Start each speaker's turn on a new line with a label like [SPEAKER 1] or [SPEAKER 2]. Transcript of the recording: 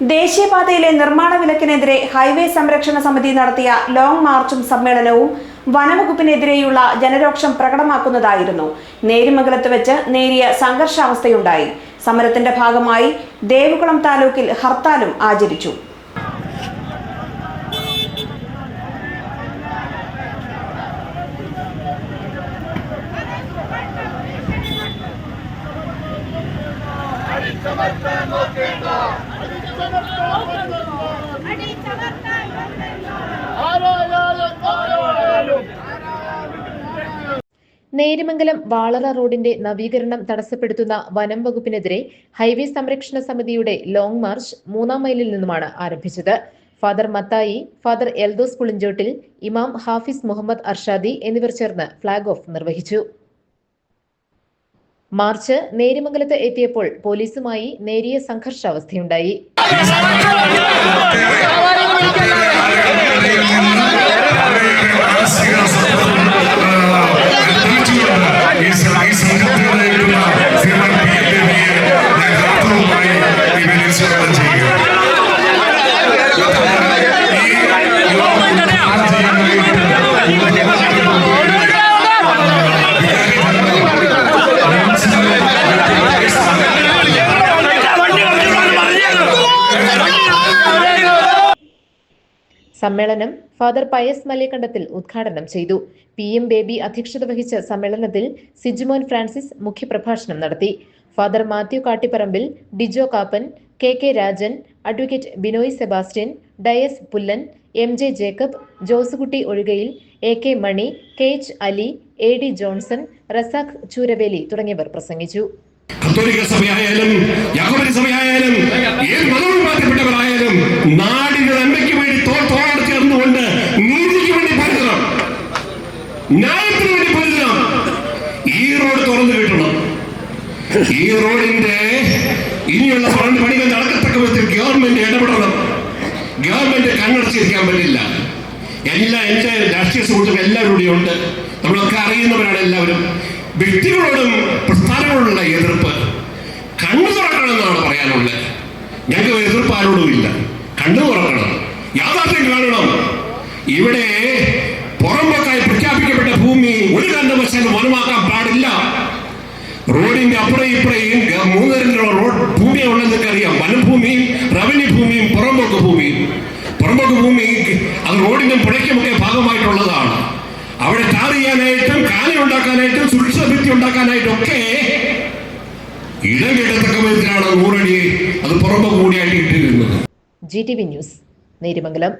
[SPEAKER 1] ദേശീയപാതയിലെ നിർമ്മാണ വിലക്കിനെതിരെ ഹൈവേ സംരക്ഷണ സമിതി നടത്തിയ ലോങ് മാർച്ചും സമ്മേളനവും വനവകുപ്പിനെതിരെയുള്ള ജനരോക്ഷം പ്രകടമാക്കുന്നതായിരുന്നു. നേരിമംഗലത്ത് വെച്ച് നേരിയ സംഘർഷാവസ്ഥയുണ്ടായി. സമരത്തിന്റെ ഭാഗമായി ദേവികുളം താലൂക്കിൽ ഹർത്താലും ആചരിച്ചു.
[SPEAKER 2] നേരിമംഗലം വാളറ റോഡിന്റെ നവീകരണം തടസ്സപ്പെടുത്തുന്ന വനം വകുപ്പിനെതിരെ ഹൈവേ സംരക്ഷണ സമിതിയുടെ ലോങ് മാർച്ച് മൂന്നാം മൈലിൽ നിന്നുമാണ് ആരംഭിച്ചത്. ഫാദർ മത്തായി ഫാദർ എൽദോസ് പുളിഞ്ചോട്ടിൽ ഇമാം ഹാഫിസ് മുഹമ്മദ് അർഷാദി എന്നിവർ ചേർന്ന് ഫ്ളാഗ് ഓഫ് നിർവഹിച്ചു. മാർച്ച് നേരിമംഗലത്ത് എത്തിയപ്പോൾ പോലീസുമായി നേരിയ സംഘർഷാവസ്ഥയുണ്ടായി.
[SPEAKER 3] ഈ
[SPEAKER 2] സമ്മേളനം ഫാദർ പയസ് മലയക്കണ്ടത്തിൽ ഉദ്ഘാടനം ചെയ്തു. പി എം ബേബി അധ്യക്ഷത വഹിച്ച സമ്മേളനത്തിൽ സിജുമോൻ ഫ്രാൻസിസ് മുഖ്യപ്രഭാഷണം നടത്തി. Father Mathew Kattiparambil Dijo Kappan K K Rajan advocate Binoy Sebastian Dias Pullan M J Jacob Josekutty Ozhukayil A K Mani K H Ali A D Johnson Razak Chooraveli തുടങ്ങിയവർ പ്രസംഗിച്ചു.
[SPEAKER 3] കത്തോലിക്ക സഭയായാലും സഭയായാലും ഏത് നാടിന്റെ ന്യായത്തിന് വേണ്ടി പൊരുതണം. ഈ റോഡ് തുറന്നു കിട്ടണം ഈ റോഡിന്റെ ഇനിയുള്ള പണി പണികൾ നടക്കത്തക്ക വിധത്തിൽ ഗവൺമെന്റ് ഇടപെടണം. ഗവൺമെന്റ് കണ്ണടച്ചിരിക്കാൻ പറ്റില്ല. എല്ലാ എന്റെ രാഷ്ട്രീയ സുഹൃത്തുക്കൾ എല്ലാവരും ഉണ്ട്. നമ്മളൊക്കെ അറിയുന്നവരാണ് എല്ലാവരും. വ്യക്തികളോടും പ്രസ്ഥാനങ്ങളോടുള്ള എതിർപ്പ്. കണ്ണു തുറക്കണം എന്നാണ് പറയാനുള്ളത്. ഞങ്ങൾക്ക് എതിർപ്പ് ആരോടും ഇല്ല കണ്ണു തുറക്കണം. യാഥാർത്ഥ്യം കാണണം. ഇവിടെ റോഡിന്റെ അപ്പുറം ഇപ്പുറയും മൂന്ന് റോഡ് ഭൂമിയാണ് ഉള്ളതെന്നൊക്കെ അറിയാം. വനഭൂമിയും റവന്യൂ ഭൂമിയും പുറമ്പോക്ക് ഭൂമിയും. പുറമ്പോക്ക് ഭൂമി അത് റോഡിന്റെ പുഴയ്ക്കുമൊക്കെ ഭാഗമായിട്ടുള്ളതാണ്. അവിടെ ടാർ ചെയ്യാനായിട്ടും കാന ഉണ്ടാക്കാനായിട്ടും സുരക്ഷാ ഭിത്തി ഉണ്ടാക്കാനായിട്ടും ഒക്കെ ഇടം കിട്ടത്തക്ക വിധത്തിലാണ് നൂറടി അത് പുറമ്പോക്ക് കൂടിയായിട്ട് ഇട്ടിരുന്നത്.
[SPEAKER 2] G T V news Nerimangalam